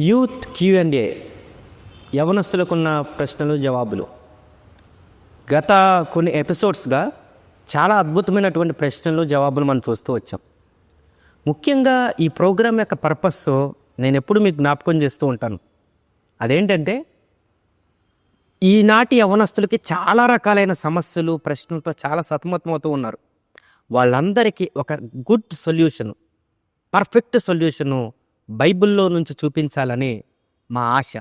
Youth Q&A యవనస్తులకున్న ప్రశ్నలు జవాబులు. గత కొన్ని ఎపిసోడ్స్గా చాలా అద్భుతమైనటువంటి ప్రశ్నలు జవాబులు మనం చూస్తూ వచ్చాం. ముఖ్యంగా ఈ ప్రోగ్రాం యొక్క పర్పస్ నేను ఎప్పుడు మీకు జ్ఞాపకం చేస్తూ ఉంటాను. అదేంటంటే ఈనాటి యవనస్తులకి చాలా రకాలైన సమస్యలు ప్రశ్నలతో చాలా సతమతమవుతూ ఉన్నారు. వాళ్ళందరికీ ఒక గుడ్ సొల్యూషన్ పర్ఫెక్ట్ సొల్యూషను బైబిల్లో నుంచి చూపించాలని మా ఆశ.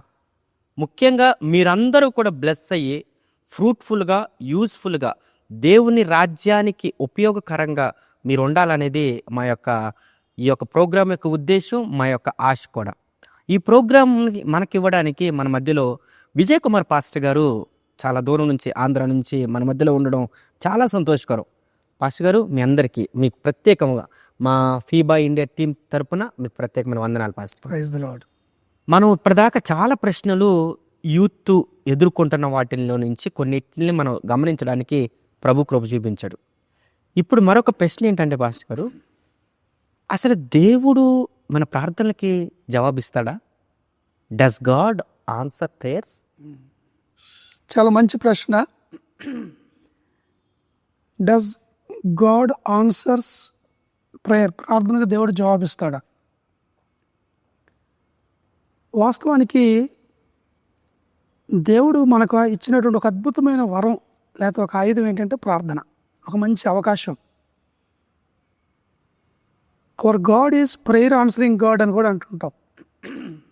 ముఖ్యంగా మీరందరూ కూడా బ్లెస్ అయ్యి ఫ్రూట్ఫుల్గా యూస్ఫుల్గా దేవుని రాజ్యానికి ఉపయోగకరంగా మీరు ఉండాలనేది మా యొక్క ఈ యొక్క ప్రోగ్రాం యొక్క ఉద్దేశం మా యొక్క ఆశ కూడా. ఈ ప్రోగ్రామ్ మనకి ఇవ్వడానికి మన మధ్యలో విజయ్ కుమార్ పాస్టర్ గారు చాలా దూరం నుంచి ఆంధ్ర నుంచి మన మధ్యలో ఉండడం చాలా సంతోషకరం. పాస్టర్ గారు మీ అందరికీ మీకు ప్రత్యేకంగా మా ఫీబా ఇండియా టీం తరపున మీకు ప్రత్యేకమైన వందనాలు పాస్టర్. ప్రైజ్ లాడ్ మనం ఇప్పటిదాకా చాలా ప్రశ్నలు యూత్ ఎదుర్కొంటున్న వాటిల్లో నుంచి కొన్నిటిని మనం గమనించడానికి ప్రభు కృప చూపించాడు. ఇప్పుడు మరొక ప్రశ్న ఏంటంటే పాస్టర్ గారు అసలు దేవుడు మన ప్రార్థనలకి జవాబిస్తాడా? డస్ గాడ్ ఆన్సర్ ప్రేయర్స్ చాలా మంచి ప్రశ్న. డస్ గాడ్ ఆన్సర్స్ ప్రేయర్ ప్రార్థనకు దేవుడు జవాబిస్తాడా. వాస్తవానికి దేవుడు మనకు ఇచ్చినటువంటి ఒక అద్భుతమైన వరం లేకపోతే ఒక ఆయుధం ఏంటంటే ప్రార్థన. ఒక మంచి అవకాశం. Our God is prayer answering God అని కూడా అంటుంటాం.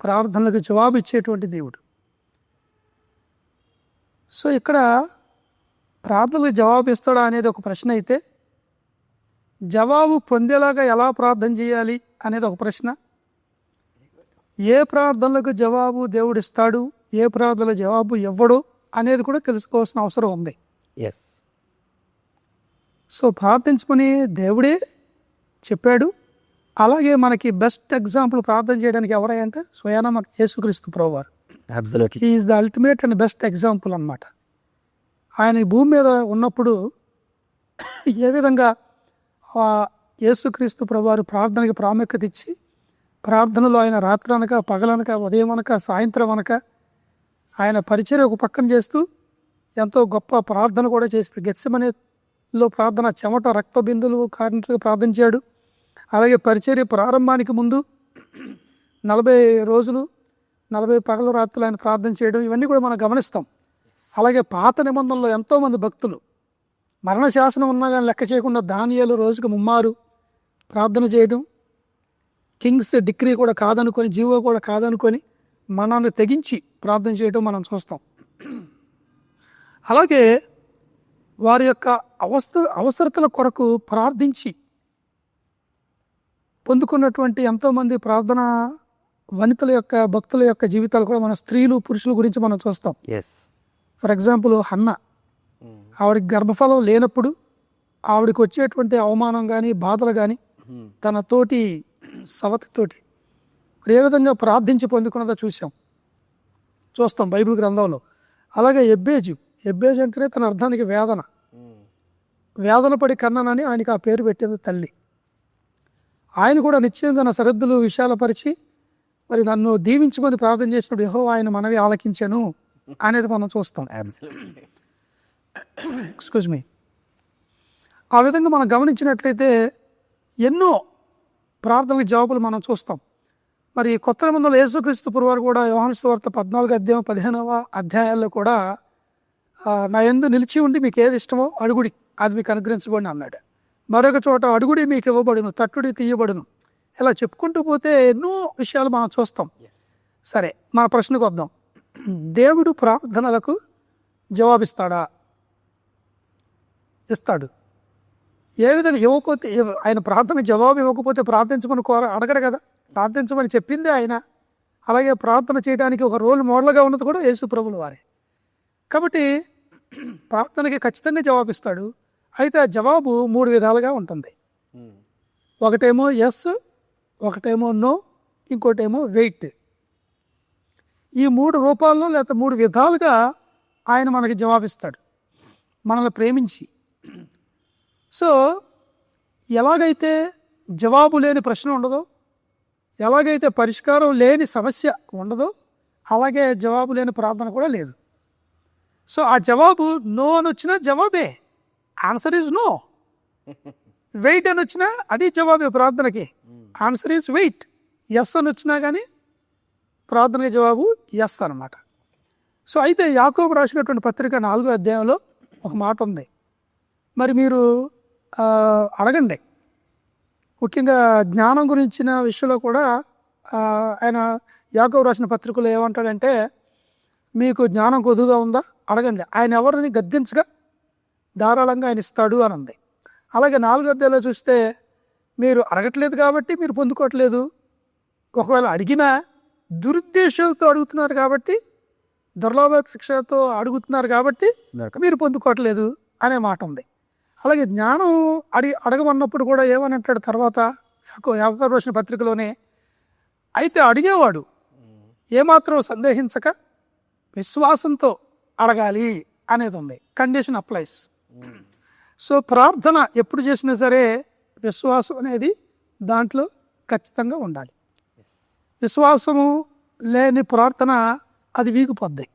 ప్రార్థనలకు జవాబు ఇచ్చేటువంటి దేవుడు. సో ఇక్కడ ప్రార్థనలకు జవాబు ఇస్తాడా అనేది ఒక ప్రశ్న అయితే జవాబు పొందేలాగా ఎలా ప్రార్థన చేయాలి అనేది ఒక ప్రశ్న. ఏ ప్రార్థనలకు జవాబు దేవుడు ఇస్తాడు ఏ ప్రార్థనల జవాబు ఇవ్వడు? అనేది కూడా తెలుసుకోవాల్సిన అవసరం ఉంది. ఎస్ సో ప్రార్థించమని దేవుడే చెప్పాడు. అలాగే మనకి బెస్ట్ ఎగ్జాంపుల్ ప్రార్థన చేయడానికి ఎవరంటే స్వయాన మన Yesu Kristu absolutely is the ultimate and best example అన్నమాట. ఆయన భూమి మీద ఉన్నప్పుడు ఏ విధంగా ఆ యేసుక్రీస్తు ప్రభువారు ప్రార్థనకి ప్రాముఖ్యత ఇచ్చి ప్రార్థనలో ఆయన రాత్రి పగలనక ఉదయం అనక సాయంత్రం అనక ఆయన పరిచయం ఒక పక్కన చేస్తూ ఎంతో గొప్ప ప్రార్థన కూడా చేసి గెత్సమనేలో ప్రార్థన చెమట రక్త బిందులు కారినట్టుగా ప్రార్థించాడు అలాగే పరిచర్య ప్రారంభానికి ముందు నలభై రోజులు నలభై పగలు రాత్రులు ఆయన ప్రార్థన చేయడం ఇవన్నీ కూడా మనం గమనిస్తాం. అలాగే పాత నిబంధనలో ఎంతోమంది భక్తులు మరణ శాసనం ఉన్నా కానీ లెక్క చేయకుండా దానియాలు రోజుకు ముమ్మారు ప్రార్థన చేయడం కింగ్స్ డిగ్రీ కూడా కాదనుకొని జీవో కూడా కాదనుకొని మనల్ని తెగించి ప్రార్థన చేయడం మనం చూస్తాం. అలాగే వారి యొక్క అవస్థ అవసరతల కొరకు ప్రార్థించి పొందుకున్నటువంటి ఎంతోమంది ప్రార్థన వనితల యొక్క భక్తుల యొక్క జీవితాలు కూడా మన స్త్రీలు పురుషుల గురించి మనం చూస్తాం. Yes for example Hannah. ఆవిడకి గర్భఫలం లేనప్పుడు ఆవిడకి వచ్చేటువంటి అవమానం కానీ బాధలు కానీ తన తోటి సవతితోటి ఏ విధంగా ప్రార్థించి పొందుకున్నదో చూసాం చూస్తాం బైబిల్ గ్రంథంలో. అలాగే ఎబ్బేజు ఎబ్బేజు అంటేనే తన అర్థానికి వేదన. వేదన పడి కన్నానని ఆయనకి ఆ పేరు పెట్టేది తల్లి. ఆయన కూడా నిశ్చయంగా నా సరిహద్దులు విశాలపరిచి మరి నన్ను దీవించమని ప్రార్థన చేసినప్పుడు యహో ఆయన మనవి ఆలకించాను అనేది మనం చూస్తాం. ఎక్స్క్యూజ్ మీ ఆ విధంగా మనం గమనించినట్లయితే ఎన్నో ప్రార్థనల జవాబులు మనం చూస్తాం. మరి కొత్త నిబంధనలు యేసుక్రీస్తు పురువారు కూడా యోహాను వార్త పద్నాలుగు అధ్యాయం పదిహేనవ అధ్యాయాల్లో కూడా నా ఎందు నిలిచి ఉండి మీకు ఏది ఇష్టమో అడుగుడి అది మీకు అనుగ్రహించబడిన అన్నాడు. మరొక చోట అడుగుడి మీకు ఇవ్వబడును తట్టుడి తీయబడును ఇలా చెప్పుకుంటూ పోతే ఎన్నో విషయాలు మనం చూస్తాం. సరే మన ప్రశ్నకు వద్దాం. దేవుడు ప్రార్థనలకు జవాబిస్తాడా? ఇస్తాడు. ఏ విధంగా ఇవ్వకపోతే ఇవ్వ- ఆయన ప్రార్థన జవాబు ఇవ్వకపోతే ప్రార్థించమని కోర అడగడు కదా. ప్రార్థించమని చెప్పిందే ఆయన. అలాగే ప్రార్థన చేయడానికి ఒక రోల్ మోడల్గా ఉన్నది కూడా యేసు ప్రభులు వారే. కాబట్టి ప్రార్థనకి ఖచ్చితంగా జవాబిస్తాడు అయితే ఆ జవాబు మూడు విధాలుగా ఉంటుంది. ఒకటేమో ఎస్ ఒకటేమో నో ఇంకోటేమో వెయిట్ ఈ మూడు రూపాల్లో లేకపోతే మూడు విధాలుగా ఆయన మనకి జవాబిస్తాడు మనల్ని ప్రేమించి. సో ఎలాగైతే జవాబు లేని ప్రశ్న ఉండదో ఎలాగైతే పరిష్కారం లేని సమస్య ఉండదో అలాగే జవాబు లేని ప్రార్థన కూడా లేదు. సో ఆ జవాబు నో అని వచ్చినా జవాబే. ఆన్సర్ ఈజ్ నో వెయిట్ అని వచ్చినా అది జవాబే ప్రార్థనకి. ఆన్సర్ ఈజ్ వెయిట్ ఎస్ అని వచ్చినా కానీ ప్రార్థనకి జవాబు ఎస్ అన్నమాట. సో అయితే యాకోబు రాసినటువంటి పత్రిక నాలుగో అధ్యాయంలో ఒక మాట ఉంది. మరి మీరు అడగండి. ముఖ్యంగా జ్ఞానం గురించిన విషయంలో కూడా ఆయన యాకోబు రాసిన పత్రికలో ఏమంటాడంటే మీకు జ్ఞానం కొద్దుగా ఉందా? అడగండి. ఆయన ఎవరిని గద్దించగా ధారాళంగా ఆయన ఇస్తాడు అని ఉంది అలాగే నాలుగో అధ్యాయంలో చూస్తే మీరు అడగట్లేదు కాబట్టి మీరు పొందుకోవట్లేదు. ఒకవేళ అడిగినా దురుద్దేశాలతో అడుగుతున్నారు కాబట్టి దుర్లోభశిక్షతో అడుగుతున్నారు కాబట్టి మీరు పొందుకోవట్లేదు అనే మాట ఉంది. అలాగే జ్ఞానం అడి అడగమన్నప్పుడు కూడా ఏమని అంటాడు తర్వాత రాసిన పత్రికలోనే అయితే అడిగేవాడు ఏమాత్రం సందేహించక విశ్వాసంతో అడగాలి అనేది ఉంది. Condition applies. సో ప్రార్థన ఎప్పుడు చేసినా సరే విశ్వాసం అనేది దాంట్లో ఖచ్చితంగా ఉండాలి. విశ్వాసము లేని ప్రార్థన అది వీగిపోద్ది.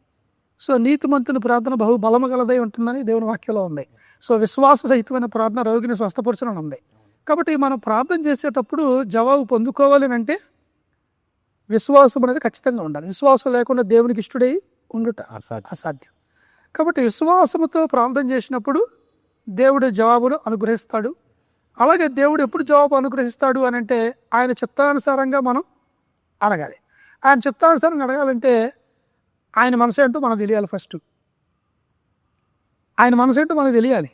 సో నీతిమంతుని ప్రార్థన బహు బలము గలదై ఉంటుందని దేవుని వాక్యంలో ఉంది. సో విశ్వాస సహితమైన ప్రార్థన రోగిని స్వస్థపరచడం ఉంది. కాబట్టి మనం ప్రార్థన చేసేటప్పుడు జవాబు పొందుకోవాలి అంటే విశ్వాసం అనేది ఖచ్చితంగా ఉండాలి. విశ్వాసం లేకుండా దేవునికి ఇష్టడై ఉండుట అసాధ్యం. కాబట్టి విశ్వాసముతో ప్రార్థన చేసినప్పుడు దేవుడు జవాబును అనుగ్రహిస్తాడు. అలాగే దేవుడు ఎప్పుడు జవాబు అనుగ్రహిస్తాడు అని అంటే ఆయన చిత్తానుసారంగా మనం అడగాలి. ఆయన చిత్తానుసారంగా అడగాలంటే ఆయన మనసు ఏంటో మనకు తెలియాలి ఫస్ట్ ఆయన మనసు ఏంటో మనకు తెలియాలి.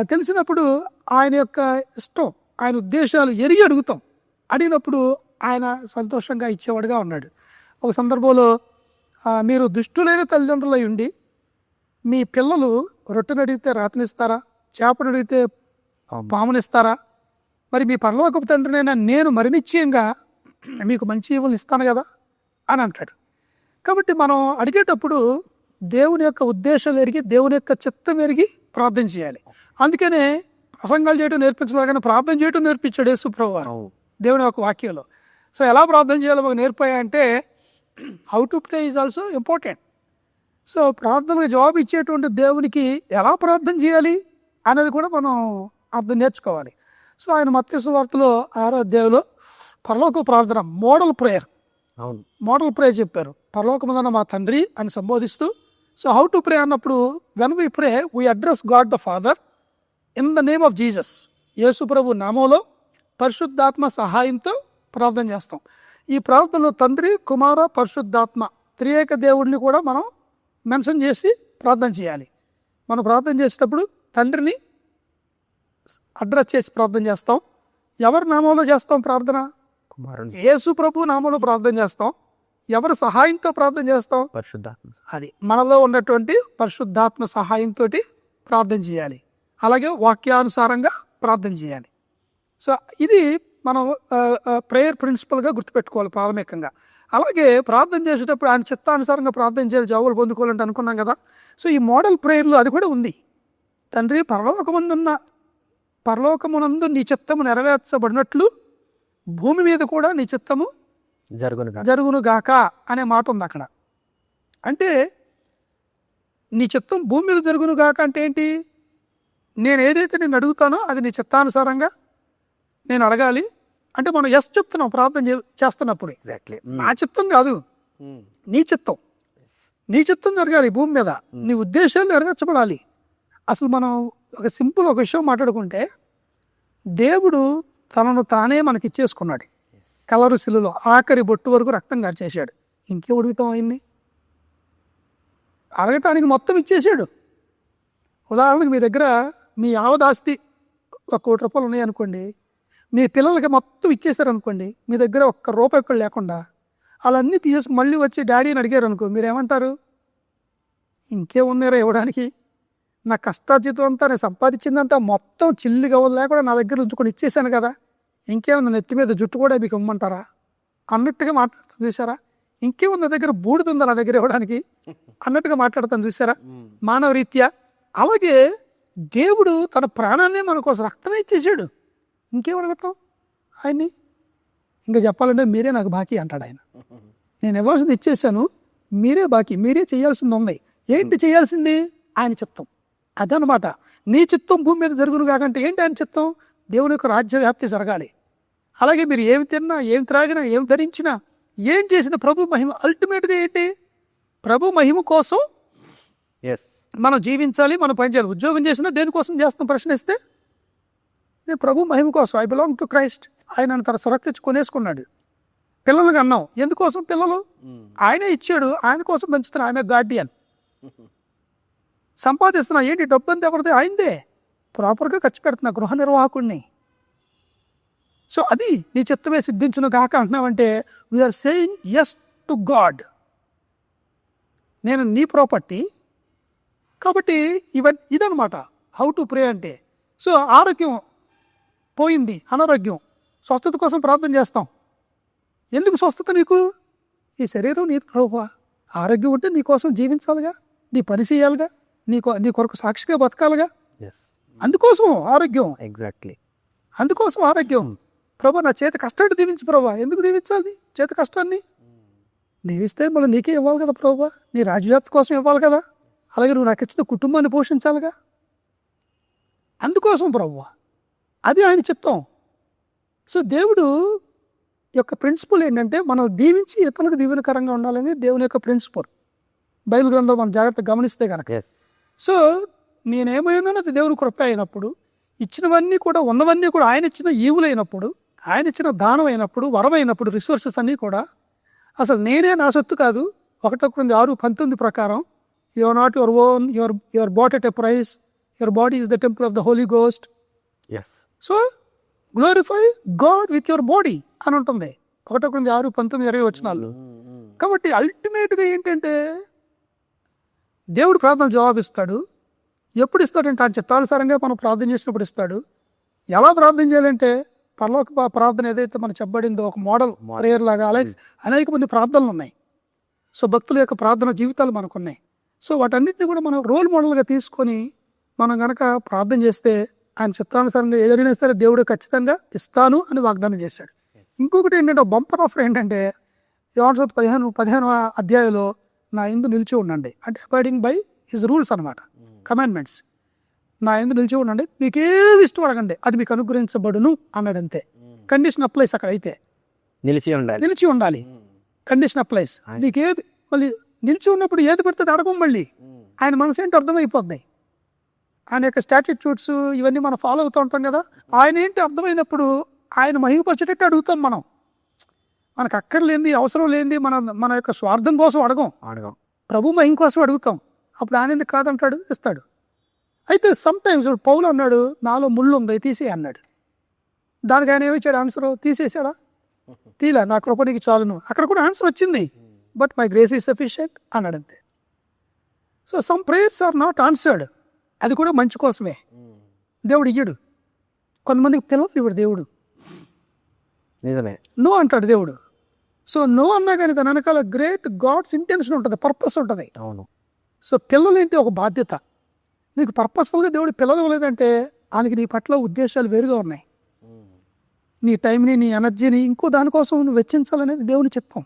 తెలిసినప్పుడు ఆయన యొక్క ఇష్టం ఆయన ఉద్దేశాలు ఎరిగి అడుగుతాం. అడిగినప్పుడు ఆయన సంతోషంగా ఇచ్చేవాడుగా ఉన్నాడు. ఒక సందర్భంలో మీరు దుష్టులైన తల్లిదండ్రులై ఉండి మీ పిల్లలు రొట్టెను అడిగితే రాతనిస్తారా? చేపను అడిగితే పామునిస్తారా? మరి మీ పరలోకపు తండ్రినైనా నేను మరి నిశ్చయంగా మీకు మంచి ఈవులు ఇస్తాను కదా? అని అంటాడు. కాబట్టి మనం అడిగేటప్పుడు దేవుని యొక్క ఉద్దేశం ఎరిగి దేవుని యొక్క చిత్తం ఎరిగి ప్రార్థన చేయాలి. అందుకనే ప్రసంగాలు చేయడం నేర్పించలేదు కానీ ప్రార్థన చేయడం నేర్పించాడు యేసుప్రభు వారు దేవుని యొక్క వాక్యంలో. సో ఎలా ప్రార్థన చేయాలో మాకు నేర్పాయంటే how to pray is also important so ప్రార్థనకు జవాబు ఇచ్చేటువంటి దేవునికి ఎలా ప్రార్థన చేయాలి అనేది కూడా మనం అర్థం నేర్చుకోవాలి. సో ఆయన మత్స్సు వార్తలో ఆరో అధ్యాయంలో పరలోక ప్రార్థన మోడల్ ప్రేయర్. అవును. మోడల్ ప్రే చెప్పారు. పరలోకముందన్న మా తండ్రి అని సంబోధిస్తూ సో హౌ టు ప్రే అన్నప్పుడు when we pray we address God the father in the name of Jesus. Yesu ప్రభు నామంలో పరిశుద్ధాత్మ సహాయంతో ప్రార్థన చేస్తాం. ఈ ప్రార్థనలో తండ్రి కుమార పరిశుద్ధాత్మ త్రియేక దేవుడిని కూడా మనం మెన్షన్ చేసి ప్రార్థన చేయాలి. మనం ప్రార్థన చేసేటప్పుడు తండ్రిని అడ్రస్ చేసి ప్రార్థన చేస్తాం. ఎవరి నామంలో చేస్తాం ప్రార్థన? యేసు ప్రభు నామంలో ప్రార్థన చేస్తాం. ఎవరి సహాయంతో ప్రార్థన చేస్తాం? పరిశుద్ధాత్మ అది మనలో ఉన్నటువంటి పరిశుద్ధాత్మ సహాయంతో ప్రార్థన చేయాలి. అలాగే వాక్యానుసారంగా ప్రార్థన చేయాలి. సో ఇది మనం ప్రేయర్ ప్రిన్సిపల్గా గుర్తుపెట్టుకోవాలి ప్రాథమికంగా. అలాగే ప్రార్థన చేసేటప్పుడు ఆయన చిత్తానుసారంగా ప్రార్థన చేయాలి. జవాబులు పొందుకోవాలంటే అనుకున్నాం కదా. సో ఈ మోడల్ ప్రేయర్లో అది కూడా ఉంది. తండ్రి పరలోకమందున్న పరలోకమునందు నీ చిత్తము నెరవేర్చబడినట్లు భూమి మీద కూడా నీ చిత్తము జరుగును కాక. జరుగును గాక అనే మాట ఉంది అక్కడ. అంటే నీ చిత్తం భూమి మీద జరుగును గాక అంటే ఏంటి? నేను ఏదైతే నేను అడుగుతానో అది నీ చిత్తానుసారంగా నేను అడగాలి. అంటే మనం ఎస్ చెప్తున్నాం ప్రార్థన చేస్తున్నప్పుడు. ఎగ్జాక్ట్లీ నా చిత్తం కాదు. నీ చిత్తం. నీ చిత్తం జరగాలి భూమి మీద. నీ ఉద్దేశాలు నెరవేర్చబడాలి. అసలు మనం ఒక సింపుల్ ఒక విషయం మాట్లాడుకుంటే దేవుడు తనను తానే మనకి ఇచ్చేసుకున్నాడు కలరు శిలులో ఆఖరి బొట్టు వరకు రక్తం కార్చేశాడు ఇంకేం అడుగుతాం ఆయన్ని అడగటానికి మొత్తం ఇచ్చేసాడు ఉదాహరణకి మీ దగ్గర మీ ఆవదాస్తి ఒక కోటి రూపాయలు ఉన్నాయి అనుకోండి మీ పిల్లలకి మొత్తం ఇచ్చేసారు అనుకోండి మీ దగ్గర ఒక్క రూపాయి కూడా లేకుండా వాళ్ళన్నీ తీసేసి మళ్ళీ వచ్చి డాడీని అడిగారు అనుకో మీరేమంటారు ఇంకేమున్నారా ఇవ్వడానికి? నా కష్టార్జితం అంతా నేను సంపాదించిందంతా మొత్తం చిల్లిగా లేకుండా నా దగ్గర ఉంచుకొని ఇచ్చేసాను కదా. ఇంకేముంది నెత్తి మీద జుట్టు కూడా మీకు ఇమ్మంటారా? అన్నట్టుగా మాట్లాడుతాను చూసారా ఇంకేముంది నా దగ్గర? బూడిదుందా నా దగ్గర ఇవ్వడానికి? అన్నట్టుగా మాట్లాడతాను చూసారా మానవ రీత్యా అలాగే దేవుడు తన ప్రాణాన్ని మన కోసం రక్తమే ఇచ్చేసాడు ఇంకేం అడుగుతాం ఆయన్ని? ఇంకా చెప్పాలంటే మీరే నాకు బాకీ అంటాడు ఆయన. నేను ఇవ్వాల్సింది ఇచ్చేసాను మీరే బాకీ. మీరే చేయాల్సింది ఉంది. ఏంటి చేయాల్సింది? ఆయన చిత్తం అదనమాట. నీ చిత్తం భూమి మీద జరుగును కాకంటే ఏంటి ఆయన చిత్తం? దేవుని యొక్క రాజ్య వ్యాప్తి జరగాలి. అలాగే మీరు ఏమి తిన్నా ఏం త్రాగినా ఏం ధరించినా ఏం చేసిన ప్రభు మహిమ అల్టిమేట్గా ఏంటి? ప్రభు మహిమ కోసం ఎస్ మనం జీవించాలి మనం పనిచేయాలి. ఉద్యోగం చేసినా దేనికోసం చేస్తాం? ప్రశ్నిస్తే నేను ప్రభు మహిమ కోసం. ఐ బిలాంగ్ టు క్రైస్ట్ ఆయన తన సురక్షించి కొనేసుకున్నాడు. పిల్లలకి అన్నాం ఎందుకోసం పిల్లలు? ఆయనే ఇచ్చాడు. ఆయన కోసం పెంచుతున్నా ఆమె గార్డియన్ సంపాదిస్తున్నా ఏంటి డబ్బు అంతా ఎవరిది? అయిందే ప్రాపర్గా ఖర్చు పెడుతున్నా గృహ నిర్వాహకుడిని సో అది నీ చిత్తమే సిద్ధించును కాక అంటున్నావంటే we are saying yes to God నేను నీ ప్రాపర్టీ కాబట్టి ఇవన్ ఇదనమాట హౌ టు ప్రే అంటే. సో ఆరోగ్యం పోయింది అనారోగ్యం. స్వస్థత కోసం ప్రార్థన చేస్తాం. ఎందుకు స్వస్థత నీకు? ఈ శరీరం నీ ప్రభా ఆరోగ్యం ఉంటే నీ కోసం జీవించాలిగా నీ పని చేయాలిగా. నీ నీ కొరకు సాక్షిగా బతకాలిగా? అందుకోసం ఆరోగ్యం. ఎగ్జాక్ట్లీ అందుకోసం ఆరోగ్యం. ప్రభా నా చేతి కష్టాన్ని దీవించు ప్రభా. ఎందుకు దీవించాలి చేతి కష్టాన్ని? దీవిస్తే మళ్ళీ నీకే ఇవ్వాలి కదా ప్రభా. నీ రాజ్యవ్యాప్తి కోసం ఇవ్వాలి కదా. అలాగే నువ్వు నాకు ఇచ్చిన కుటుంబాన్ని పోషించాలిగా? అందుకోసం ప్రభు. అది ఆయన చిత్తం. సో దేవుడు యొక్క ప్రిన్సిపల్ ఏంటంటే మనం దీవించి ఇతరులకు దీవెనకరంగా ఉండాలని దేవుని యొక్క ప్రిన్సిపల్. బైబిల్ గ్రంథం మనం జాగ్రత్తగా గమనిస్తే కనుక సో నేనేమైనా అది దేవుని కృప అయినప్పుడు ఇచ్చినవన్నీ కూడా ఉన్నవన్నీ కూడా ఆయన ఇచ్చిన ఈవులైనప్పుడు ఆయన ఇచ్చిన దానం అయినప్పుడు వరం అయినప్పుడు రిసోర్సెస్ అన్నీ కూడా అసలు నేనే నా సొత్తు కాదు. ఒకటో కొన్ని ఆరు పంతొమ్మిది ప్రకారం you're not your own your your bought at a price your body is the temple of the Holy Ghost yes so glorify God with your body అని ఉంటుంది. ఒకటో కొన్ని ఆరు పంతొమ్మిది ఇరవై వచ్చినాళ్ళు కాబట్టి అల్టిమేట్గా ఏంటంటే దేవుడు ప్రార్థన జవాబిస్తాడు ఎప్పుడు ఇస్తాడంటే ఆయన చిత్తానుసారంగా మనం ప్రార్థన చేసినప్పుడు ఇస్తాడు. ఎలా ప్రార్థన చేయాలంటే పరలోక ప్రార్థన ఏదైతే మనకు చెప్పబడిందో ఒక మోడల్ ప్రేయర్ లాగా అలాగే అనేక మంది ప్రార్థనలు ఉన్నాయి. సో భక్తుల యొక్క ప్రార్థన జీవితాలు మనకు ఉన్నాయి సో వాటన్నిటిని కూడా మనం రోల్ మోడల్గా తీసుకొని మనం గనక ప్రార్థన చేస్తే ఆయన చిత్తానుసారంగా ఏదైనా సరే దేవుడు ఖచ్చితంగా ఇస్తాను అని వాగ్దానం చేశాడు. ఇంకొకటి ఏంటంటే బంపర్ ఆఫర్ ఏంటంటే యోహాను పదిహేను పదిహేను అధ్యాయంలో నా ఎందు నిలిచి ఉండండి. అంటే అబాయిడింగ్ బై హిజ్ రూల్స్ అనమాట కమాండ్మెంట్స్ నా ఎందు నిలిచి ఉండండి. మీకు ఏది ఇష్టం అడగండి. అది మీకు అనుగ్రహించబడును అన్నాడు అంతే కండిషన్ అప్లైస్ అక్కడ అయితే. నిలిచి ఉండాలి. నిలిచి ఉండాలి. కండిషన్ అప్లైస్ మీకు ఏది మళ్ళీ నిలిచి ఉన్నప్పుడు ఏది పడితే అడగం మళ్ళీ. ఆయన మనసు ఏంటో అర్థమైపోద్ది. ఆయన యొక్క స్టాట్యూట్స్ ఇవన్నీ మనం ఫాలో అవుతూ ఉంటాం కదా. ఆయన ఏంటి అర్థమైనప్పుడు ఆయన మహిమపరిచేటట్టు అడుగుతాం మనం. మనకు అక్కర్లేంది అవసరం లేనిది మన మన యొక్క స్వార్థం కోసం అడగం. అడగం. ప్రభు మహిమ కోసం అడుగుతాం. అప్పుడు ఆయన ఎందుకు కాదంటాడు? ఇస్తాడు. అయితే సమ్ టైమ్స్ పౌలు అన్నాడు నాలో ముళ్ళు ఉంది తీసే అన్నాడు. దానికి ఆయన ఏమిచ్చాడు ఆన్సర్ తీసేసాడా తీలే నా కృప నీకు చాలును. అక్కడ కూడా ఆన్సర్ వచ్చింది. But my grace is sufficient అన్నాడు అంతే so some prayers are not answered అది కూడా మంచి కోసమే. దేవుడు ఇయ్యడు. కొంతమందికి పిల్లలు ఇవ్వడు దేవుడు. నిజమే. నో అంటాడు దేవుడు. సో నో అన్నా కానీ దాని వెనకాల గ్రేట్ గాడ్స్ ఇంటెన్షన్ ఉంటుంది పర్పస్ ఉంటుంది. అవును. సో పిల్లలు ఏంటి ఒక బాధ్యత? నీకు పర్పస్ఫుల్గా దేవుడు పిల్లలు ఇవ్వలేదంటే ఆయనకి నీ పట్ల ఉద్దేశాలు వేరుగా ఉన్నాయి. నీ టైంని నీ ఎనర్జీని ఇంకో దానికోసం నువ్వు వెచ్చించాలనేది దేవుని చిత్తం.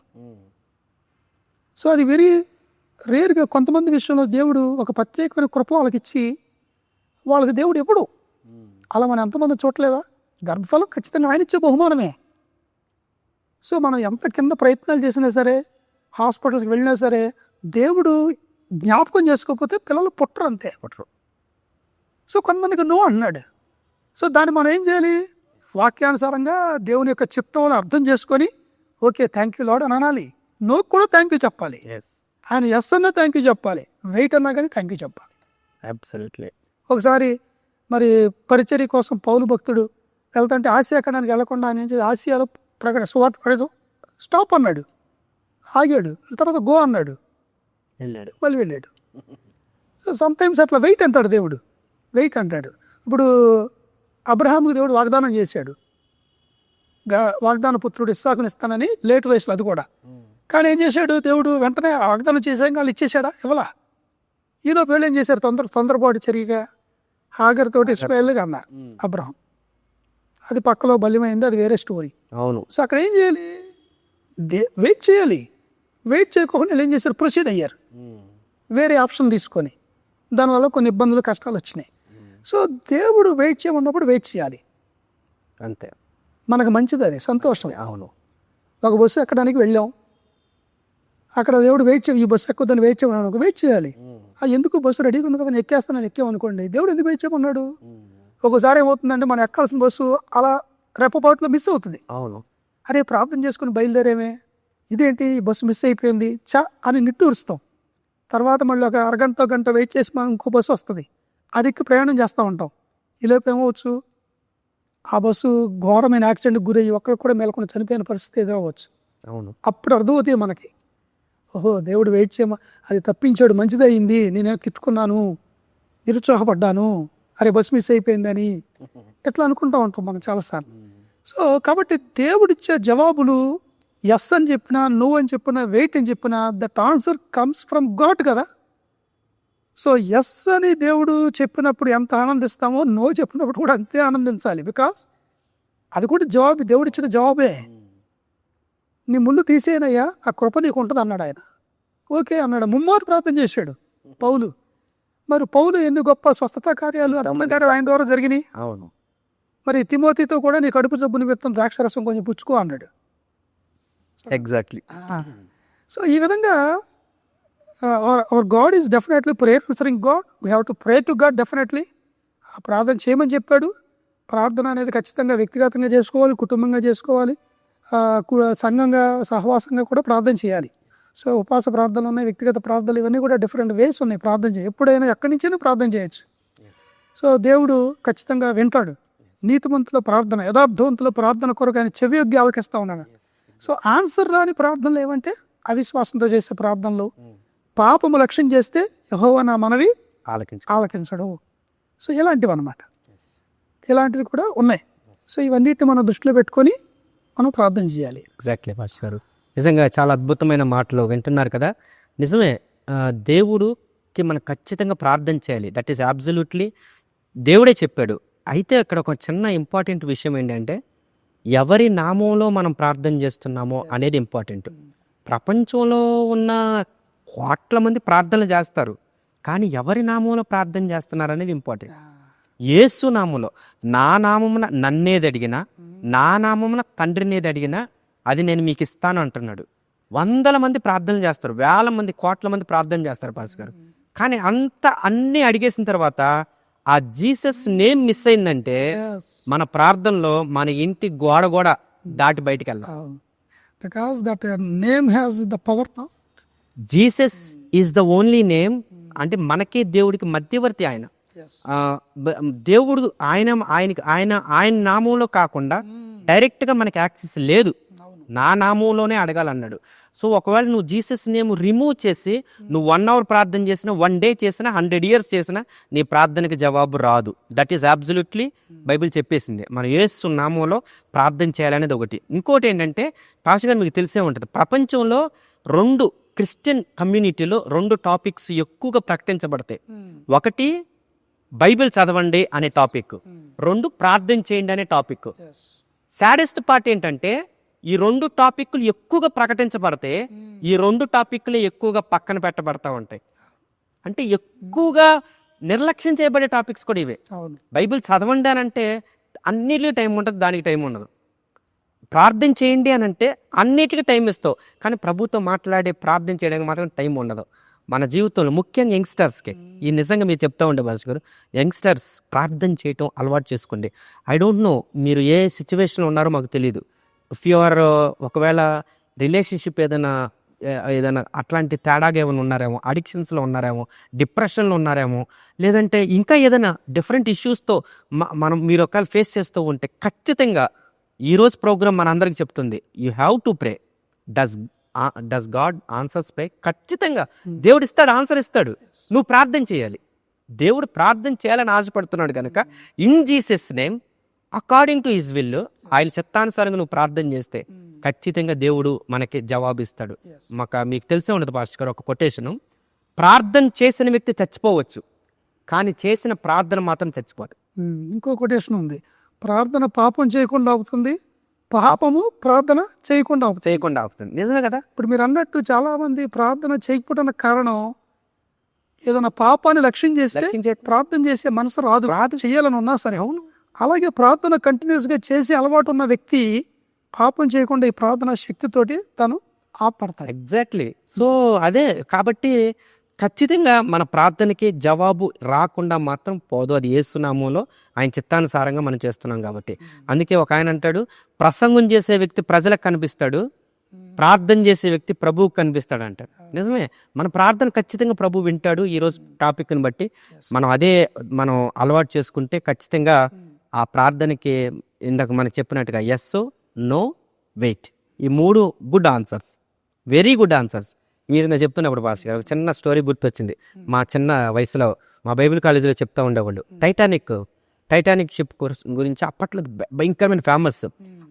సో అది వెరీ రేర్గా కొంతమంది విషయంలో దేవుడు ఒక ప్రత్యేకమైన కృప వాళ్ళకి ఇచ్చి వాళ్ళకి దేవుడు ఎప్పుడు అలా మనం ఎంతమంది చూడలేదా? గర్భఫలం ఖచ్చితంగా ఆయన ఇచ్చే బహుమానమే. సో మనం ఎంత కింద ప్రయత్నాలు చేసినా సరే హాస్పిటల్స్కి వెళ్ళినా సరే దేవుడు జ్ఞాపకం చేసుకోకపోతే పిల్లలు పుట్టరు అంతే. పుట్టరు. సో కొంతమందికి నో అన్నాడు. సో దాన్ని మనం ఏం చేయాలి? వాక్యానుసారంగా దేవుని యొక్క చిత్తం అర్థం చేసుకొని ఓకే థ్యాంక్ యూ లాడ్ అని అనాలి. నో కూడా థ్యాంక్ యూ చెప్పాలి. ఎస్ ఆయన ఎస్ అన్నా థ్యాంక్ యూ చెప్పాలి. వెయిట్ అన్నా కానీ థ్యాంక్ యూ చెప్పాలి. అబ్సల్యూట్లీ ఒకసారి మరి పరిచర్య కోసం పౌలు భక్తుడు వెళ్తుంటే ఆసియా ఖండానికి వెళ్ళకుండా ఆయన ఆసియాలో ప్రకట సువార్త ప్రకటన స్టాప్ అన్నాడు. ఆగాడు. తర్వాత గో అన్నాడు. వెళ్ళాడు. మళ్ళీ వెళ్ళాడు. సో సమ్ టైమ్స్ అట్లా వెయిట్ అంటాడు దేవుడు. వెయిట్ అంటాడు. ఇప్పుడు అబ్రహాంకి దేవుడు వాగ్దానం చేశాడు. వాగ్దాన పుత్రుడు ఇస్సాకుని ఇస్తానని లేట్ వయసులో అది కూడా. కానీ ఏం చేశాడు? దేవుడు వెంటనే వాగ్దానం చేశాక వాళ్ళు ఇచ్చేశాడా? ఇవ్వలా. ఈలో వీళ్ళు ఏం చేశారు? తొందర తొందరపాటు చర్యగా హాగర్ తోటి ఇస్మాయిల్గా అన్నారు అబ్రహం. అది పక్కలో బల్యమైంది అది వేరే స్టోరీ. అవును. సో అక్కడ ఏం చేయాలి? వెయిట్ చేయాలి. వెయిట్ చేయకుండా వీళ్ళు ఏం చేశారు? ప్రొసీడ్ అయ్యారు. వేరే ఆప్షన్ తీసుకొని. దానివల్ల కొన్ని ఇబ్బందులు కష్టాలు వచ్చినాయి. సో దేవుడు వెయిట్ చేయమన్నప్పుడు వెయిట్ చేయాలి. అంతే. మనకు మంచిది అది సంతోషం. అవును. ఒక బస్సు ఎక్కడానికి వెళ్ళాం. అక్కడ దేవుడు వెయిట్ చేయ ఈ బస్సు ఎక్కువ దాన్ని వెయిట్ చేయమన్నాడు. వెయిట్ చేయాలి. ఆ ఎందుకు బస్సు రెడీగా ఉంది కదా ఎక్కేస్తాను ఎక్కాం అనుకోండి దేవుడు ఎందుకు వెయిట్ చేయమన్నాడు? ఒకసారి ఏమవుతుందంటే మనం ఎక్కాల్సిన బస్సు అలా రెప్పపాటులో మిస్ అవుతుంది. అవును. అరే ప్రార్థన చేసుకుని బయలుదేరేమే. ఇదేంటి? బస్సు మిస్ అయిపోయింది. చా అని నిట్టూరుస్తాం తర్వాత మళ్ళీ ఒక అరగంట గంట వెయిట్ చేసి మనం ఇంకో బస్సు వస్తుంది. అది ఎక్కి ప్రయాణం చేస్తూ ఉంటాం. ఈలోపు ఏమవచ్చు ఆ బస్సు ఘోరమైన యాక్సిడెంట్కి గురయ్యి ఒక్కరికి కూడా మేలకుండా చనిపోయిన పరిస్థితి ఎదురవ్వచ్చు. అవును. అప్పుడు అర్థమవుతాయి మనకి. ఓహో దేవుడు వెయిట్ చేయమ? అది తప్పించాడు మంచిదయింది నేనే తిట్టుకున్నాను. నిరుత్సాహపడ్డాను. అరే బస్సు మిస్ అయిపోయిందని ఎట్లా అనుకుంటా ఉంటాం మనం చాలాసార్లు. సో కాబట్టి దేవుడిచ్చే జవాబులు ఎస్ అని చెప్పినా నో అని చెప్పినా వెయిట్ అని చెప్పినా that answer comes from God కదా. సో ఎస్ అని దేవుడు చెప్పినప్పుడు ఎంత ఆనందిస్తామో నో చెప్పినప్పుడు కూడా అంతే ఆనందించాలి. బికాస్ అది కూడా జవాబు దేవుడిచ్చిన జవాబే. నీ ముళ్ళు తీసేయనయ్యా ఆ కృప నీకు ఉంటుంది అన్నాడు ఆయన. ఓకే అన్నాడు. ముమ్మారు ప్రార్థన చేశాడు పౌలు. మరి పౌలు ఎన్ని గొప్ప స్వస్థత కార్యాలు కార్యాలు ఆయన ద్వారా జరిగినాయి? అవును. మరి తిమోతితో కూడా నీ కడుపు జబ్బు నిమిత్తం ద్రాక్షరసం కొంచెం పుచ్చుకో అన్నాడు. ఎగ్జాక్ట్లీ సో ఈ విధంగా our God is definitely prayer answering God we have to pray to God definitely ప్రార్థన చేయమని చెప్పాడు. ప్రార్థన అనేది ఖచ్చితంగా వ్యక్తిగతంగా చేసుకోవాలి కుటుంబంగా చేసుకోవాలి. ఆ, సంఘంగా సహవాసంగా కూడా ప్రార్థన చేయాలి. సో ఉపవాస ప్రార్థనలు ఉన్నాయి వ్యక్తిగత ప్రార్థనలు ఇవన్నీ కూడా డిఫరెంట్ వేస్ ఉన్నాయి. ప్రార్థన చేయ ఎప్పుడైనా ఎక్కడి నుంచైనా ప్రార్థన చేయొచ్చు. సో దేవుడు ఖచ్చితంగా వింటాడు. నీతిమంతుల ప్రార్థన యథార్థవంతుల ప్రార్థన కొరకు ఆయన చెవియొగ్గి ఆలకిస్తా ఉన్నాడు. సో ఆన్సర్ రాని ప్రార్థనలు ఏమంటే అవిశ్వాసంతో చేసే ప్రార్థనలు. పాపము లక్ష్యం చేస్తే యెహోవా నా మనవి ఆలకించు ఆలకించడు. సో ఇలాంటివి అనమాట ఇలాంటివి కూడా ఉన్నాయి. సో ఇవన్నిటిని మనం దృష్టిలో పెట్టుకొని మనం ప్రార్థన చేయాలి. ఎగ్జాక్ట్లీ పాస్టర్ గారు. నిజంగా చాలా అద్భుతమైన మాటలు వింటున్నారు కదా. నిజమే దేవుడుకి మనం ఖచ్చితంగా ప్రార్థన చేయాలి. దట్ ఈస్ అబ్జల్యూట్లీ దేవుడే చెప్పాడు. అయితే అక్కడ ఒక చిన్న ఇంపార్టెంట్ విషయం ఏంటంటే ఎవరి నామంలో మనం ప్రార్థన చేస్తున్నామో అనేది ఇంపార్టెంట్ ప్రపంచంలో ఉన్న కోట్ల మంది ప్రార్థనలు చేస్తారు. కానీ ఎవరి నామంలో ప్రార్థన చేస్తున్నారు అనేది ఇంపార్టెంట్ యేసు నామంలో నా నామమున నన్నేది అడిగినా నా నామమున తండ్రినేది అడిగినా అది నేను మీకు ఇస్తాను అంటున్నాడు. వందల మంది ప్రార్థన చేస్తారు వేల మంది కోట్ల మంది ప్రార్థన చేస్తారు పాస్ గారు. కానీ అంత అన్ని అడిగేసిన తర్వాత ఆ జీసస్ నేమ్ మిస్ అయిందంటే మన ప్రార్థనలో మన ఇంటి గోడ కూడా దాటి బయటికి వెళ్ళాం because that name has the power Jesus is the only name అంటే మనకి దేవుడికి మధ్యవర్తి ఆయన. దేవుడు ఆయన ఆయనకి ఆయన ఆయన నామంలో కాకుండా డైరెక్ట్గా మనకి యాక్సెస్ లేదు. నా నామంలోనే అడగాలన్నాడు. సో ఒకవేళ నువ్వు జీసస్ నేమ్ రిమూవ్ చేసి నువ్వు వన్ అవర్ ప్రార్థన చేసినా వన్ డే చేసినా హండ్రెడ్ ఇయర్స్ చేసినా నీ ప్రార్థనకి జవాబు రాదు. దట్ ఈస్ అబ్జల్యూట్లీ బైబిల్ చెప్పేసింది. మనం యేసు నామంలో ప్రార్థన చేయాలనేది ఒకటి. ఇంకోటి ఏంటంటే పాస్ గారు మీకు తెలిసే ఉంటుంది. ప్రపంచంలో రెండు క్రిస్టియన్ కమ్యూనిటీలో రెండు టాపిక్స్ ఎక్కువగా ప్రకటించబడతాయి. ఒకటి బైబిల్ చదవండి అనే టాపిక్. రెండు ప్రార్థన చేయండి అనే టాపిక్. సాడెస్ట్ పార్ట్ ఏంటంటే ఈ రెండు టాపిక్లు ఎక్కువగా ప్రకటించబడితే ఈ రెండు టాపిక్లు ఎక్కువగా పక్కన పెట్టబడతా ఉంటాయి. అంటే ఎక్కువగా నిర్లక్ష్యం చేయబడే టాపిక్స్ కూడా ఇవే. బైబిల్ చదవండి అని అంటే అన్నిటికీ టైం ఉంటుంది దానికి టైం ఉండదు. ప్రార్థన చేయండి అని అంటే అన్నిటికీ టైం ఇస్తావు. కానీ ప్రభుత్వం మాట్లాడే ప్రార్థన చేయడానికి మాత్రం టైం ఉండదు. మన జీవితంలో ముఖ్యంగా యంగ్స్టర్స్కి ఈ నిజంగా మీరు చెప్తా ఉండే భాష గారు యంగ్స్టర్స్ ప్రార్థన చేయటం అలవాటు చేసుకోండి. ఐ డోంట్ నో మీరు ఏ సిచ్యువేషన్లో ఉన్నారో మాకు తెలియదు ఇఫ్ యు ఆర్ ఒకవేళ రిలేషన్షిప్ ఏదైనా ఏదైనా అట్లాంటి తేడాగా ఏమైనా ఉన్నారేమో అడిక్షన్స్లో ఉన్నారేమో డిప్రెషన్లో ఉన్నారేమో లేదంటే ఇంకా ఏదైనా డిఫరెంట్ ఇష్యూస్తో మనం మీరు ఒకవేళ ఫేస్ చేస్తూ ఉంటే ఖచ్చితంగా ఈరోజు ప్రోగ్రామ్ మన అందరికి చెప్తుంది. You have to pray does does God answers pray ఖచ్చితంగా. దేవుడు ఇస్తాడు ఆన్సర్ ఇస్తాడు. నువ్వు ప్రార్థన చేయాలి. దేవుడు ప్రార్థన చేయాలని ఆశపడుతున్నాడు కనుక in Jesus name according to his will ఆయన చిత్తానుసారంగా నువ్వు ప్రార్థన చేస్తే ఖచ్చితంగా దేవుడు మనకి జవాబు ఇస్తాడు మాకు మీకు తెలిసే ఉండదు పాస్టర్ గారు ఒక కొటేషను. ప్రార్థన చేసిన వ్యక్తి చచ్చిపోవచ్చు కానీ చేసిన ప్రార్థన మాత్రం చచ్చిపోదు. ఉమ్, ఇంకో కొటేషన్ ఉంది. ప్రార్థన పాపం చేయకుండా అవుతుంది పాపము ప్రార్థన చేయకుండా అవుతుంది చేయకుండా ఆపుతుంది. నిజమే కదా? ఇప్పుడు మీరు అన్నట్టు చాలా మంది ప్రార్థన చేయకపోవడానికి కారణం ఏదైనా పాపాన్ని లక్ష్యం చేస్తే ప్రార్థన చేసే మనసు రాదు. రాదు. చేయాలని ఉన్నా సరే అవును. అలాగే ప్రార్థన కంటిన్యూస్గా చేసే అలవాటు ఉన్న వ్యక్తి పాపం చేయకుండా ఈ ప్రార్థన శక్తితోటి తను ఆపడతాడు. ఎగ్జాక్ట్లీ సో అదే కాబట్టి ఖచ్చితంగా మన ప్రార్థనకి జవాబు రాకుండా మాత్రం పోదు. అది ఏసునామంలో ఆయన చిత్తానుసారంగా మనం చేస్తున్నాం కాబట్టి. అందుకే ఒక ఆయన అంటాడు ప్రసంగం చేసే వ్యక్తి ప్రజలకు కనిపిస్తాడు ప్రార్థన చేసే వ్యక్తి ప్రభువుకు కనిపిస్తాడు అంటాడు. నిజమే. మన ప్రార్థన ఖచ్చితంగా ప్రభు వింటాడు ఈ రోజు టాపిక్ని బట్టి. మనం అదే మనం అలవాటు చేసుకుంటే ఖచ్చితంగా ఆ ప్రార్థనకి ఇందాక మనకు చెప్పినట్టుగా ఎస్ నో వెయిట్ ఈ మూడు good answers very good answers మీరు ఇందా చెప్తున్నప్పుడు పాస్ గారు చిన్న స్టోరీ గుర్తొచ్చింది. మా చిన్న వయసులో మా బైబిల్ కాలేజీలో చెప్తా ఉండేవాళ్ళు. టైటానిక్ టైటానిక్ షిప్ గురించి అప్పట్లో భయంకరమైన ఫేమస్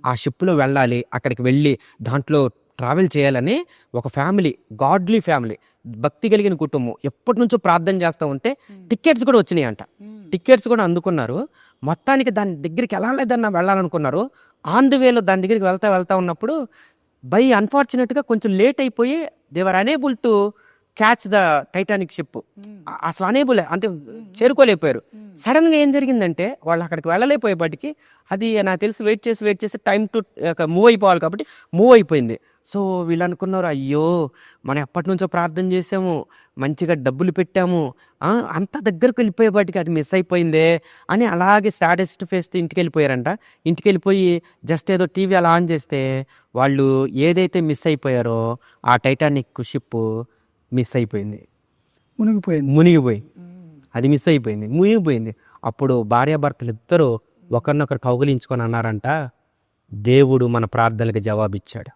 ఆ షిప్లో వెళ్ళాలి అక్కడికి వెళ్ళి దాంట్లో ట్రావెల్ చేయాలని ఒక ఫ్యామిలీ గాడ్లీ ఫ్యామిలీ భక్తి కలిగిన కుటుంబం ఎప్పటి నుంచో ప్రార్థన చేస్తూ ఉంటే టికెట్స్ కూడా వచ్చినాయి అంట టికెట్స్ కూడా అందుకున్నారు. మొత్తానికి దాని దగ్గరికి ఎలా లేదన్నా వెళ్ళాలనుకున్నారు. ఆన్ ది వేలో దాని దగ్గరికి వెళ్తా వెళ్తా ఉన్నప్పుడు బై అన్ఫార్చునేట్గా కొంచెం లేట్ అయిపోయి they were unable to catch the Titanic ship అసలు అనేబుల్ అంటే చేరుకోలేకపోయారు. సడన్గా ఏం జరిగిందంటే వాళ్ళు అక్కడికి వెళ్ళలేకపోయేపాటికి అది నాకు తెలిసి వెయిట్ చేసి వెయిట్ చేసి టైం టు మూవ్ అయిపోవాలి కాబట్టి మూవ్ అయిపోయింది. సో వీళ్ళు అనుకున్నారు అయ్యో మనం ఎప్పటి నుంచో ప్రార్థన చేసాము మంచిగా డబ్బులు పెట్టాము అంత దగ్గరకు వెళ్ళిపోయేపాటికి అది మిస్ అయిపోయిందే అని అలాగే స్టాటస్ట్ ఫేస్ ఇంటికి వెళ్ళిపోయారంట. ఇంటికి వెళ్ళిపోయి జస్ట్ ఏదో టీవీ అలా ఆన్ చేస్తే వాళ్ళు ఏదైతే మిస్ అయిపోయారో ఆ టైటానిక్ షిప్ మిస్ అయిపోయింది మునిగిపోయింది. మునిగిపోయి. అది మిస్ అయిపోయింది మునిగిపోయింది. అప్పుడు భార్యాభర్తలు ఇద్దరు ఒకరినొకరు కౌగిలించుకొని అన్నారంట దేవుడు మన ప్రార్థనలకు జవాబిచ్చాడు.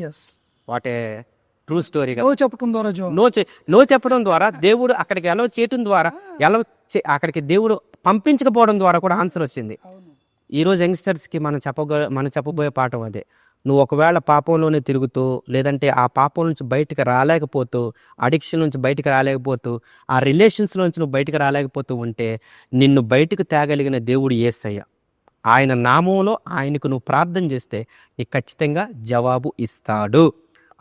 Yes what a true story ఓ చెప్పటం ద్వారా నో నో చెప్పడం ద్వారా దేవుడు అక్కడికి ఎలా చేయటం ద్వారా ఎలా అక్కడికి దేవుడు పంపించకపోవడం ద్వారా కూడా ఆన్సర్ వచ్చింది. ఈ రోజు యంగ్స్టర్స్కి మనం చెప్పగ మనం చెప్పబోయే పాఠం అదే. నువ్వు ఒకవేళ పాపంలోనే తిరుగుతూ లేదంటే ఆ పాపం నుంచి బయటకు రాలేకపోతూ అడిక్షన్ నుంచి బయటకు రాలేకపోతూ ఆ రిలేషన్స్ నుంచి నువ్వు బయటకు రాలేకపోతూ ఉంటే నిన్ను బయటకు తేగలిగిన దేవుడు ఏసయ్య. ఆయన నామంలో ఆయనకు నువ్వు ప్రార్థన చేస్తే నీకు ఖచ్చితంగా జవాబు ఇస్తాడు.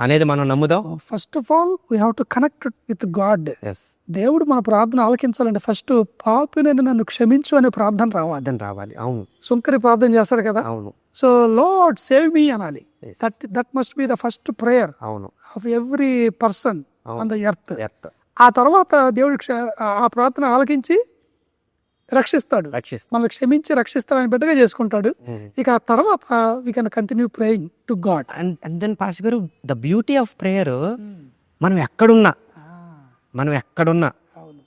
అనేది మనం నమ్ముదాం. First of all we have to connect with God yes దేవుడు మన ప్రార్థన ఆలకించాలంటే ఫస్ట్ పాపినని నన్ను క్షమించు అనే ప్రార్థన రావాలి. రావాలి. అవును. సుంకరి ప్రార్థన చేస్తాడు కదా? అవును. సో లార్డ్ సేవ్ మీ అనాలి. That that must be the first prayer అవును. Of every person. On the earth earth ఆ తర్వాత దేవుడు ఆ ప్రార్థన ఆలకించి రక్షిస్తాడు. రక్షిస్తాం మనల్ని క్షమించి రక్షిస్తాడని బిడ్డగా చేసుకుంటాడు. ఇక ఆ తర్వాత we can continue praying to God and and then pass గారు ద బ్యూటీ ఆఫ్ ప్రేయర్ మనం ఎక్కడున్నా మనం ఎక్కడున్నా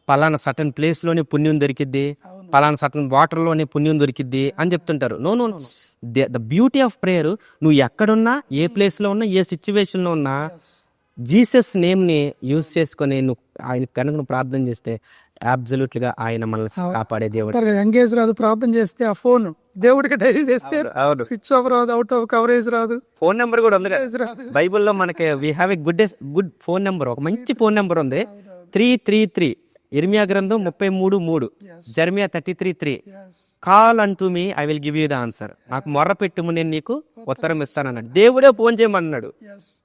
పలానా సటన్ ప్లేస్లోనే పుణ్యం దొరికిద్ది పలానా సటన్ వాటర్లోనే పుణ్యం దొరికిద్ది అని చెప్తుంటారు. No no no the beauty of prayer నువ్వు ఎక్కడున్నా ఏ ప్లేస్లో ఉన్నా ఏ సిచ్యువేషన్లో ఉన్నా జీసస్ నేమ్ని యూజ్ చేసుకొని నువ్వు ఆయన కనుక నువ్వు ప్రార్థన చేస్తే అబ్జల్యూట్గా ఆయన మనల్ని కాపాడే దేవుడు. ఎంగేజ్ రాదు ప్రార్థన చేస్తే ఆ ఫోన్. దేవుడికి డైరీ చేస్తే స్విచ్ ఆఫ్ రాదు అవుట్ ఆఫ్ కవరేజ్ రాదు. ఫోన్ నెంబర్ కూడా ఉంది కదా. బైబిల్లో మనకి we have a good good phone number ఒక మంచి ఫోన్ నెంబర్ ఉంది. Three three three. ఇర్మియా గ్రంథం ముప్పై మూడు మూడు. Jeremiah thirty three three call unto me I will give you the answer నాకు మొర్ర పెట్టుము నేను నీకు ఉత్తరం ఇస్తానన్నాడు. దేవుడే ఫోన్ చేయమన్నాడు.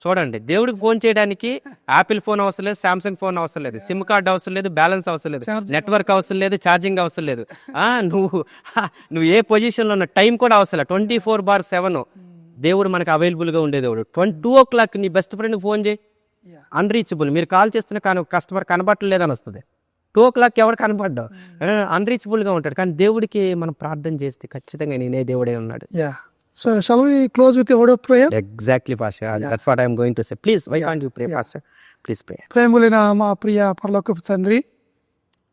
చూడండి దేవుడికి ఫోన్ చేయడానికి యాపిల్ ఫోన్ అవసరం లేదు సామ్సంగ్ ఫోన్ అవసరం లేదు సిమ్ కార్డ్ అవసరం లేదు బ్యాలెన్స్ అవసరం లేదు నెట్వర్క్ అవసరం లేదు ఛార్జింగ్ అవసరం లేదు. నువ్వు నువ్వు ఏ పొజిషన్లో ఉన్న టైం కూడా అవసరం లేదు. ట్వంటీ ఫోర్ బార్ సెవెన్ దేవుడు మనకు అవైలబుల్గా ఉండే దేవుడు. ట్వంటీ టూ ఓ క్లాక్ నీ బెస్ట్ ఫ్రెండ్కి ఫోన్ చేయి. అన్రీచబుల్ మీరు కాల్ చేస్తున్న కానీ కస్టమర్ కనబట్టలేదని వస్తుంది. టూ ఓ క్లాక్ ఎవరు కనబడ్డావు అన్రీచబుల్గా ఉంటాడు. కానీ దేవుడికి మనం ప్రార్థన చేస్తే ఖచ్చితంగా నేనే దేవుడే ఉన్నాడు. Yeah. So shall we close with word of prayer exactly pass that's what I'm going to say please why can't you pray pass please pray ప్రేములైన మా ప్రియ పరలోకపు తండ్రి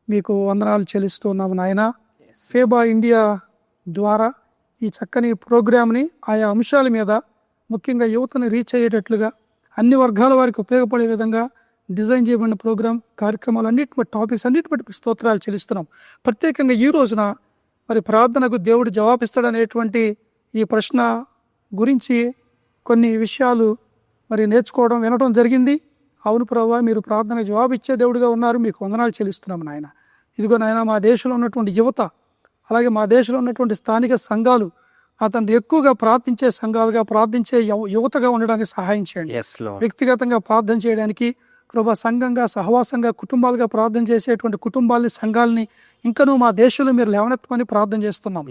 మీకు వందనాలు చెల్లిస్తూ ఉన్నాము నాయన ఫేబా ఇండియా ద్వారా ఈ చక్కని ప్రోగ్రామ్ని ఆయా అంశాల మీద ముఖ్యంగా యువతని రీచ్ అయ్యేటట్లుగా అన్ని వర్గాల వారికి ఉపయోగపడే విధంగా డిజైన్ చేయబడిన ప్రోగ్రామ్ కార్యక్రమాలు అన్నిటి బట్టి టాపిక్స్ అన్నిటి బట్టి స్తోత్రాలు చెల్లిస్తున్నాం. ప్రత్యేకంగా ఈ రోజున మరి ప్రార్థనకు దేవుడు జవాబిస్తాడనేటువంటి ఈ ప్రశ్న గురించి కొన్ని విషయాలు మరి నేర్చుకోవడం వినడం జరిగింది. అవును ప్రభావ మీరు ప్రార్థన జవాబు ఇచ్చే దేవుడిగా ఉన్నారు. మీకు వందనాలు చెల్లిస్తున్నాం నాయన. ఇదిగో నాయన మా దేశంలో ఉన్నటువంటి యువత అలాగే మా దేశంలో ఉన్నటువంటి స్థానిక సంఘాలు అతను ఎక్కువగా ప్రార్థించే సంఘాలుగా ప్రార్థించే యవ- యువతగా ఉండడానికి సహాయం చేయండి. వ్యక్తిగతంగా ప్రార్థన చేయడానికి ప్రభా సంఘంగా సహవాసంగా కుటుంబాలుగా ప్రార్థన చేసేటువంటి కుటుంబాలని సంఘాలని ఇంకనూ మా దేశంలో మీరు లేవనెత్తమని ప్రార్థన చేస్తున్నాం.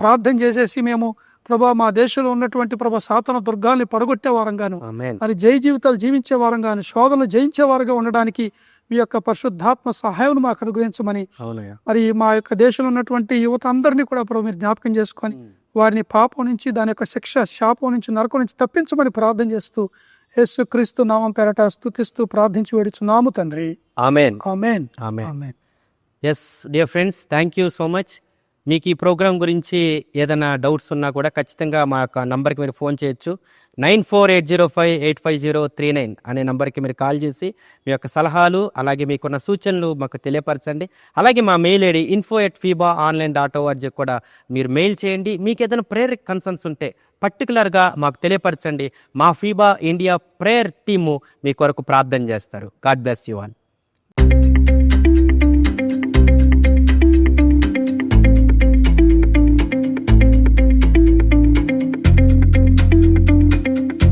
ప్రార్థన చేసేసి మేము ప్రభా మా దేశంలో ఉన్నటువంటి ప్రభా సాతన దుర్గాల్ని పడగొట్టే వారంగాను మరి జై జీవితాలు జీవించే వారంగాను శోధనలు జయించే వారుగా ఉండడానికి మీ యొక్క పరిశుద్ధాత్మ సహాయం మాకు అనుగ్రహించమని మరి మా యొక్క దేశంలో ఉన్నటువంటి యువత అందరినీ కూడా ప్రభు మీరు జ్ఞాపకం చేసుకొని వారిని పాపం నుంచి దాని యొక్క శిక్ష శాపం నుంచి నరకం నుంచి తప్పించమని ప్రార్థన చేస్తూ యేసు క్రీస్తు నామం పేరట స్తుతిస్తూ ప్రార్థించి వేడుచున్నాము తండ్రి. Amen. Amen. Amen. Amen. Yes dear friends thank you so much మీకు ఈ ప్రోగ్రాం గురించి ఏదైనా డౌట్స్ ఉన్నా కూడా ఖచ్చితంగా మా యొక్క నంబర్కి మీరు ఫోన్ చేయొచ్చు. Nine four eight zero five eight five zero three nine అనే నంబర్కి మీరు కాల్ చేసి మీ యొక్క సలహాలు అలాగే మీకున్న సూచనలు మాకు తెలియపరచండి. అలాగే మా mail ID info at FEBA online dot O R G కూడా మీరు మెయిల్ చేయండి. మీకు ఏదైనా ప్రేయర్ కన్సర్న్స్ ఉంటే పర్టికులర్గా మాకు తెలియపరచండి. మా ఫీబా ఇండియా ప్రేయర్ టీము మీ కొరకు ప్రార్థన చేస్తారు. God bless you all